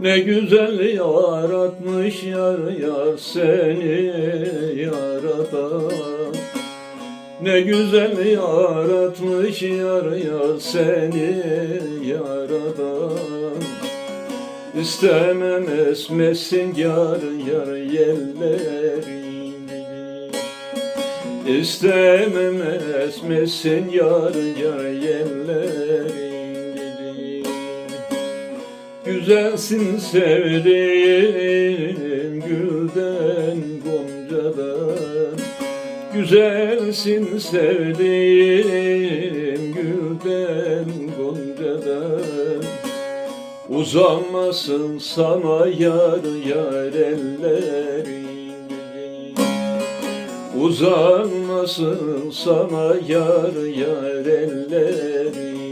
Ne güzel yaratmış yar yar seni yaradan Ne güzel yaratmış yar yar seni yaradan İstemem esmesin yar yar yerlerini? İstemem esmesin yar yar yerlerini Güzelsin sevdiğim gülden goncadan. Güzelsin sevdiğim gülden goncadan. Uzanmasın sana yar yar ellerin Uzanmasın sana yar yar ellerin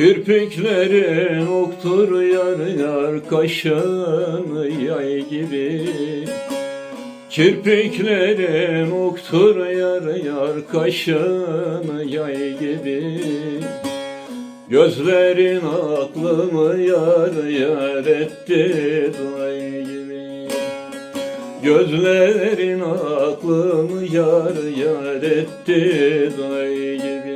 Kirpiklerin oktur yar yar kaşın yay gibi. Kirpiklerin oktur yar yar kaşın yay gibi. Gözlerin aklımı yar yar etti day gibi? Gözlerin aklımı yar yar etti day gibi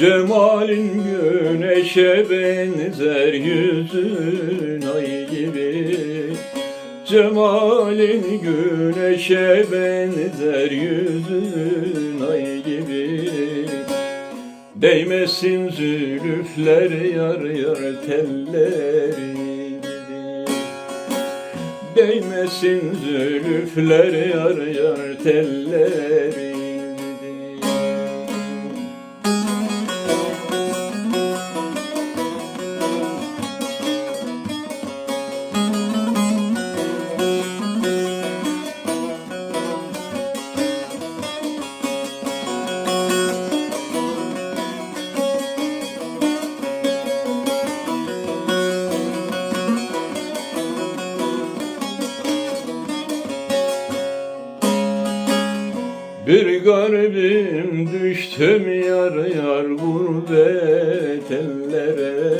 Cemalin güneşe benzer yüzün ay gibi. Cemalin güneşe benzer yüzün ay gibi. Değmesin zülüfler yar yar telleri Değmesin zülüfler yar yar telleri Bir garibim düştüm yar yar gurbet ellere.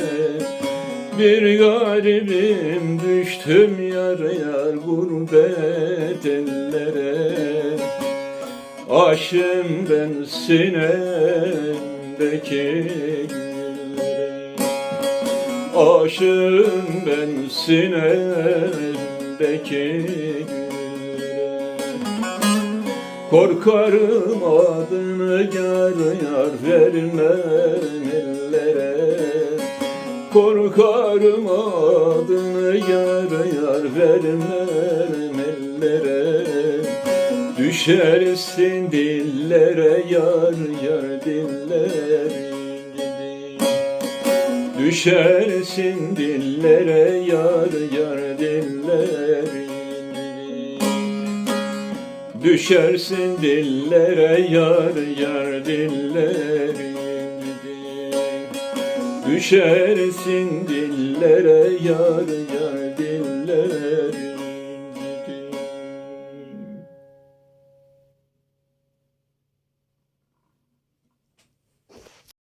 Bir garibim düştüm yar yar gurbet ellere. Aşım ben sinemdeki güllere. Aşım ben sinemdeki güllere Korkarım adını yar yar vermem ellere. Korkarım adını yar yar vermem ellere. Düşersin dillere yar yar dillerin gibi. Düşersin dillere yar yar dillerin gibi Düşersin dillere yar yar dillerin Düşersin dillere yar yar